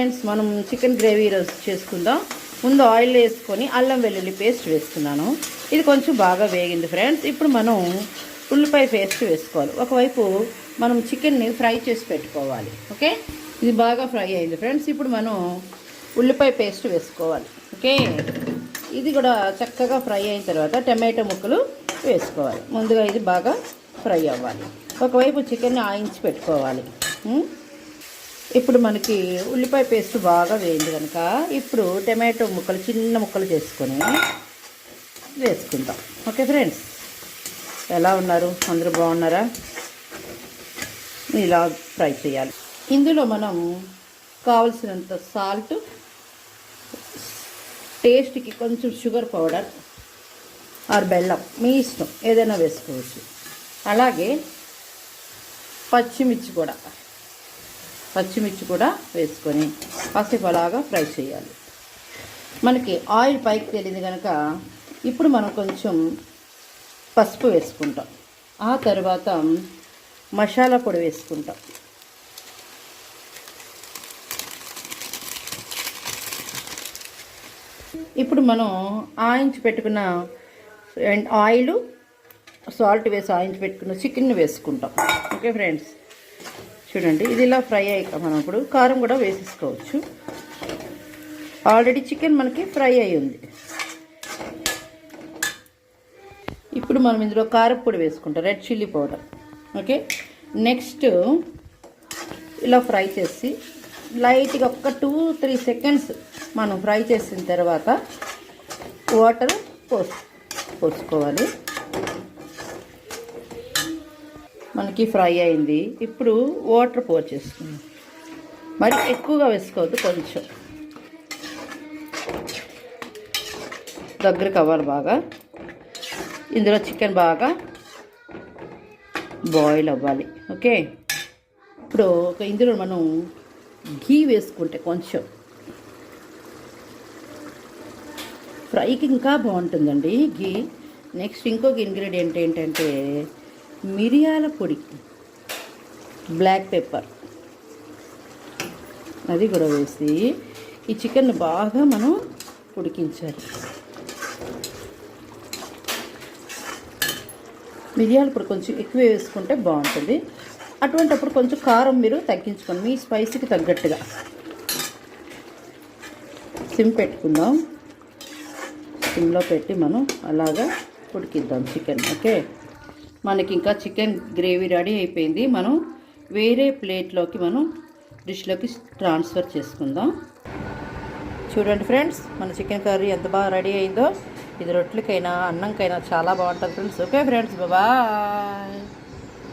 Friends మనం chicken gravy రోజు చేసుకుందాం. ముందు ఆయిల్ వేసుకొని అల్లం వెల్లుల్లి పేస్ట్ వేసుకున్నాను ఇది కొంచెం బాగా వేగింది ఫ్రెండ్స్. ఇప్పుడు మనం ఉల్లిపాయ పేస్ట్ వేసుకోవాలి. ఒకవైపు మనం చికెన్ని ఫ్రై చేసి పెట్టుకోవాలి. ఓకే? ఇది బాగా ఫ్రై అయింది ఫ్రెండ్స్. ఇప్పుడు మనం ఉల్లిపాయ పేస్ట్ వేసుకోవాలి. ఓకే? ఇది కూడా చక్కగా ఫ్రై అయిన తర్వాత టమాటో ముక్కలు వేసుకోవాలి. ముందుగా ఇది బాగా ఫ్రై అవ్వాలి. ఒకవైపు చికెన్ని ఆయించి పెట్టుకోవాలి. ఇప్పుడు మనకి ఉల్లిపాయ పేస్ట్ బాగా వేయింది కనుక ఇప్పుడు టమాటో ముక్కలు చిన్న ముక్కలు చేసుకొని వేసుకుందాం. Okay friends? ఎలా ఉన్నారు? అందరూ బాగున్నారా? ఇలా ఫ్రై చేయాలి. ఇందులో మనం కావలసినంత సాల్ట్ టేస్ట్కి కొంచెం షుగర్ పౌడర్ ఆర్ బెల్లం మీ ఇష్టం. ఏదైనా వేసుకోవచ్చు. అలాగే పచ్చిమిర్చి కూడా. పచ్చిమిర్చి కూడా వేసుకొని కాసేపు అలాగా ఫ్రై చేయాలి. మనకి ఆయిల్ పైకి తెలియదు కనుక ఇప్పుడు మనం కొంచెం పసుపు వేసుకుంటాం. ఆ తర్వాత మసాలా పొడి వేసుకుంటాం. ఇప్పుడు మనం ఆయించి పెట్టుకున్న ఆయిల్ సాల్ట్ వేసి ఆయించి పెట్టుకున్న చికెన్ వేసుకుంటాం. Okay friends? చూడండి. ఇది ఇలా ఫ్రై అయ్యాక మనం ఇప్పుడు కారం కూడా వేసేసుకోవచ్చు. ఆల్రెడీ చికెన్ మనకి ఫ్రై అయి ఉంది. ఇప్పుడు మనం ఇందులో కారపొడి వేసుకుంటాం. Red chilli powder. Okay? Next ఇలా ఫ్రై చేసి లైట్గా ఒక్క టూ త్రీ సెకండ్స్ మనం ఫ్రై చేసిన తర్వాత వాటర్ పోసు పోసుకోవాలి. మనకి ఫ్రై అయింది. ఇప్పుడు వాటర్ పోర్ చేసుకుందాం. మరి ఎక్కువగా వేసుకోవద్దు కొంచెం. దగ్గరకు అవ్వాలి బాగా. ఇందులో చికెన్ బాగా బాయిల్ అవ్వాలి. ఓకే? ఇప్పుడు ఒక ఇందులో మనం ఘీ వేసుకుంటే కొంచెం. ఫ్రైకి ఇంకా బాగుంటుందండి ఘీ. నెక్స్ట్ ఇంకొక ఇంగ్రీడియంట్ ఏంటంటే మిరియాల పొడి. బ్లాక్ పెప్పర్ అది కూడా వేసి ఈ చికెన్ బాగా మనం ఉడికించాలి. మిరియాల పొడి కొంచెం ఎక్కువ వేసుకుంటే బాగుంటుంది. అటువంటప్పుడు కొంచెం కారం మీరు తగ్గించుకోండి. మీ స్పైసీకి తగ్గట్టుగా. సిమ్ పెట్టుకుందాం. సిమ్లో పెట్టి మనం అలాగా ఉడికిద్దాం చికెన్. ఓకే? మనకి ఇంకా చికెన్ గ్రేవీ రెడీ అయిపోయింది. మనం వేరే ప్లేట్లోకి మనం డిష్లోకి ట్రాన్స్ఫర్ చేసుకుందాం. చూడండి ఫ్రెండ్స్ మన చికెన్ కర్రీ ఎంత బాగా రెడీ అయిందో. ఇది రొట్టెలకైనా అన్నంకైనా చాలా బాగుంటుంది ఫ్రెండ్స్. Okay friends bye.